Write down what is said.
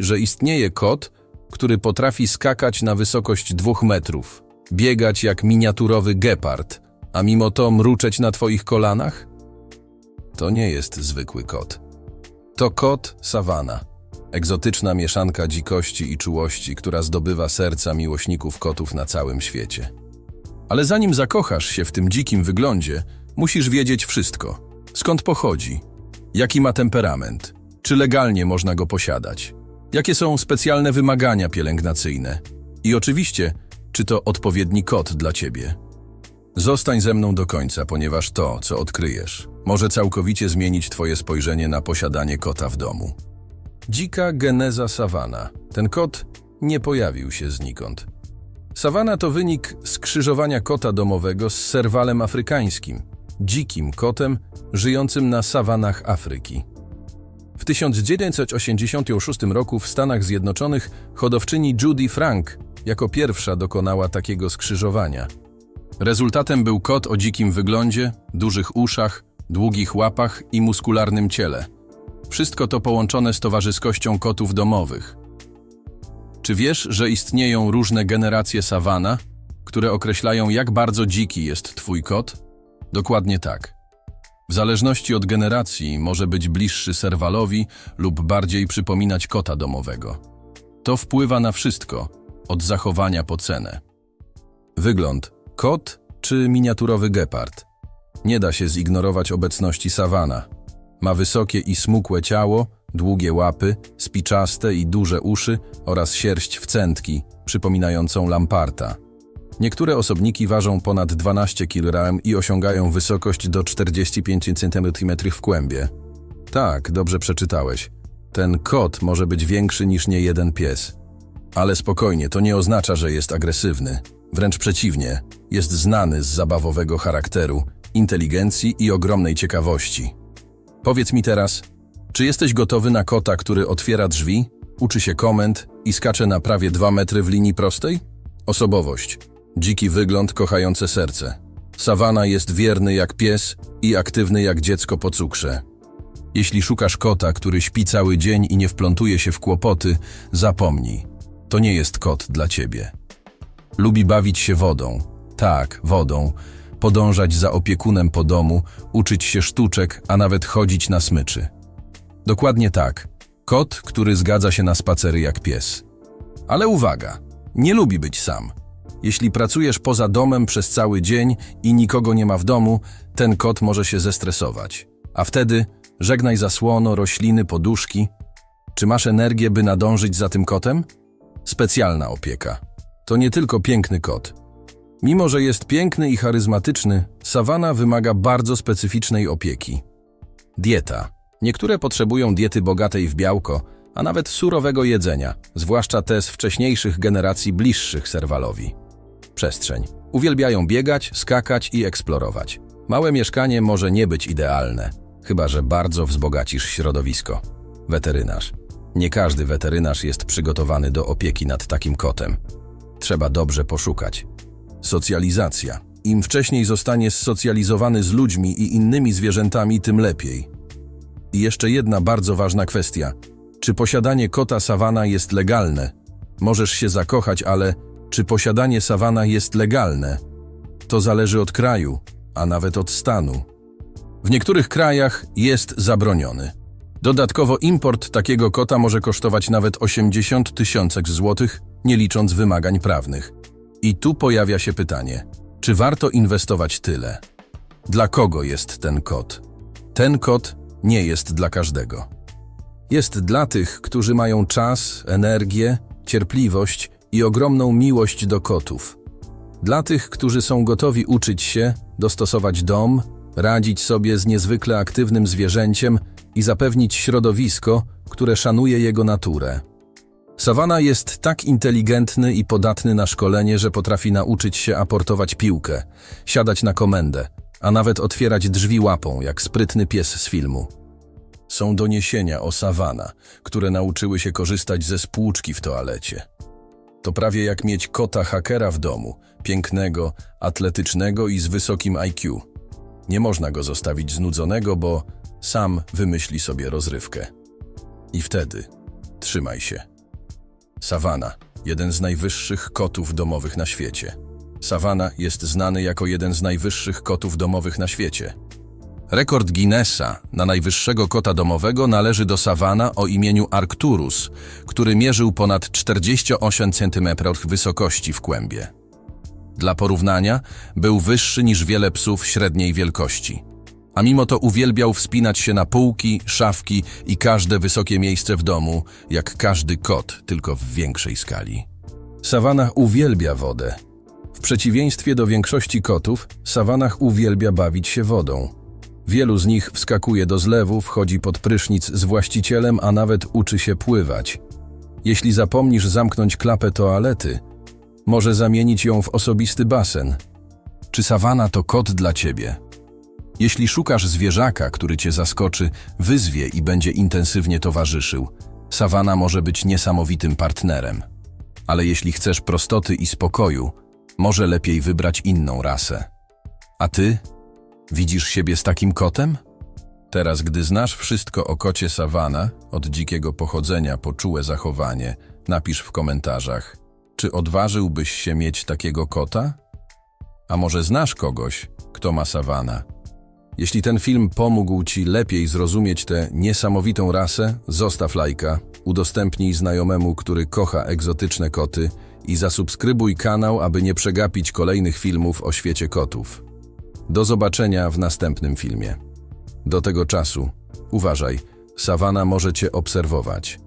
że istnieje kot, który potrafi skakać na wysokość dwóch metrów, biegać jak miniaturowy gepard, a mimo to mruczeć na twoich kolanach? To nie jest zwykły kot. To kot sawana. Egzotyczna mieszanka dzikości i czułości, która zdobywa serca miłośników kotów na całym świecie. Ale zanim zakochasz się w tym dzikim wyglądzie, musisz wiedzieć wszystko. Skąd pochodzi? Jaki ma temperament? Czy legalnie można go posiadać? Jakie są specjalne wymagania pielęgnacyjne? I oczywiście, czy to odpowiedni kot dla ciebie? Zostań ze mną do końca, ponieważ to, co odkryjesz, może całkowicie zmienić twoje spojrzenie na posiadanie kota w domu. Dzika geneza sawana. Ten kot nie pojawił się znikąd. Sawana to wynik skrzyżowania kota domowego z serwalem afrykańskim, dzikim kotem żyjącym na sawanach Afryki. W 1986 roku w Stanach Zjednoczonych hodowczyni Judy Frank jako pierwsza dokonała takiego skrzyżowania. Rezultatem był kot o dzikim wyglądzie, dużych uszach, długich łapach i muskularnym ciele. Wszystko to połączone z towarzyskością kotów domowych. Czy wiesz, że istnieją różne generacje sawana, które określają, jak bardzo dziki jest twój kot? Dokładnie tak. W zależności od generacji może być bliższy serwalowi lub bardziej przypominać kota domowego. To wpływa na wszystko, od zachowania po cenę. Wygląd kot czy miniaturowy gepard? Nie da się zignorować obecności sawana. Ma wysokie i smukłe ciało, długie łapy, spiczaste i duże uszy oraz sierść w cętki, przypominającą lamparta. Niektóre osobniki ważą ponad 12 kg i osiągają wysokość do 45 cm w kłębie. Tak, dobrze przeczytałeś. Ten kot może być większy niż niejeden pies. Ale spokojnie, to nie oznacza, że jest agresywny. Wręcz przeciwnie, jest znany z zabawowego charakteru, inteligencji i ogromnej ciekawości. Powiedz mi teraz, czy jesteś gotowy na kota, który otwiera drzwi, uczy się komend i skacze na prawie 2 metry w linii prostej? Osobowość. Dziki wygląd, kochające serce. Sawana jest wierny jak pies i aktywny jak dziecko po cukrze. Jeśli szukasz kota, który śpi cały dzień i nie wplątuje się w kłopoty, zapomnij. To nie jest kot dla ciebie. Lubi bawić się wodą. Tak, wodą. Podążać za opiekunem po domu, uczyć się sztuczek, a nawet chodzić na smyczy. Dokładnie tak. Kot, który zgadza się na spacery jak pies. Ale uwaga, nie lubi być sam. Jeśli pracujesz poza domem przez cały dzień i nikogo nie ma w domu, ten kot może się zestresować. A wtedy żegnaj zasłono, rośliny, poduszki. Czy masz energię, by nadążyć za tym kotem? Specjalna opieka. To nie tylko piękny kot. Mimo, że jest piękny i charyzmatyczny, sawana wymaga bardzo specyficznej opieki. Dieta. Niektóre potrzebują diety bogatej w białko, a nawet surowego jedzenia, zwłaszcza te z wcześniejszych generacji bliższych serwalowi. Przestrzeń. Uwielbiają biegać, skakać i eksplorować. Małe mieszkanie może nie być idealne, chyba że bardzo wzbogacisz środowisko. Weterynarz. Nie każdy weterynarz jest przygotowany do opieki nad takim kotem. Trzeba dobrze poszukać. Socjalizacja. Im wcześniej zostanie zsocjalizowany z ludźmi i innymi zwierzętami, tym lepiej. I jeszcze jedna bardzo ważna kwestia. Czy posiadanie kota sawana jest legalne? Możesz się zakochać, ale czy posiadanie sawana jest legalne? To zależy od kraju, a nawet od stanu. W niektórych krajach jest zabroniony. Dodatkowo import takiego kota może kosztować nawet 80 tysięcy złotych, nie licząc wymagań prawnych. I tu pojawia się pytanie, czy warto inwestować tyle? Dla kogo jest ten kot? Ten kot nie jest dla każdego. Jest dla tych, którzy mają czas, energię, cierpliwość i ogromną miłość do kotów. Dla tych, którzy są gotowi uczyć się, dostosować dom, radzić sobie z niezwykle aktywnym zwierzęciem i zapewnić środowisko, które szanuje jego naturę. Sawana jest tak inteligentny i podatny na szkolenie, że potrafi nauczyć się aportować piłkę, siadać na komendę, a nawet otwierać drzwi łapą, jak sprytny pies z filmu. Są doniesienia o Sawana, które nauczyły się korzystać ze spłuczki w toalecie. To prawie jak mieć kota hakera w domu, pięknego, atletycznego i z wysokim IQ. Nie można go zostawić znudzonego, bo sam wymyśli sobie rozrywkę. I wtedy Trzymaj się. Sawana, jeden z najwyższych kotów domowych na świecie. Sawana jest znany jako jeden z najwyższych kotów domowych na świecie. Rekord Guinnessa na najwyższego kota domowego należy do sawana o imieniu Arcturus, który mierzył ponad 48 cm wysokości w kłębie. Dla porównania, był wyższy niż wiele psów średniej wielkości. A mimo to uwielbiał wspinać się na półki, szafki i każde wysokie miejsce w domu, jak każdy kot, tylko w większej skali. Sawanach uwielbia wodę. W przeciwieństwie do większości kotów, Sawanach uwielbia bawić się wodą. Wielu z nich wskakuje do zlewu, wchodzi pod prysznic z właścicielem, a nawet uczy się pływać. Jeśli zapomnisz zamknąć klapę toalety, może zamienić ją w osobisty basen. Czy sawana to kot dla ciebie? Jeśli szukasz zwierzaka, który cię zaskoczy, wyzwie i będzie intensywnie towarzyszył, sawana może być niesamowitym partnerem. Ale jeśli chcesz prostoty i spokoju, może lepiej wybrać inną rasę. A ty? Widzisz siebie z takim kotem? Teraz, gdy znasz wszystko o kocie sawana, od dzikiego pochodzenia po czułe zachowanie, napisz w komentarzach, czy odważyłbyś się mieć takiego kota? A może znasz kogoś, kto ma sawana? Jeśli ten film pomógł Ci lepiej zrozumieć tę niesamowitą rasę, zostaw lajka, udostępnij znajomemu, który kocha egzotyczne koty i zasubskrybuj kanał, aby nie przegapić kolejnych filmów o świecie kotów. Do zobaczenia w następnym filmie. Do tego czasu, uważaj, sawana może Cię obserwować.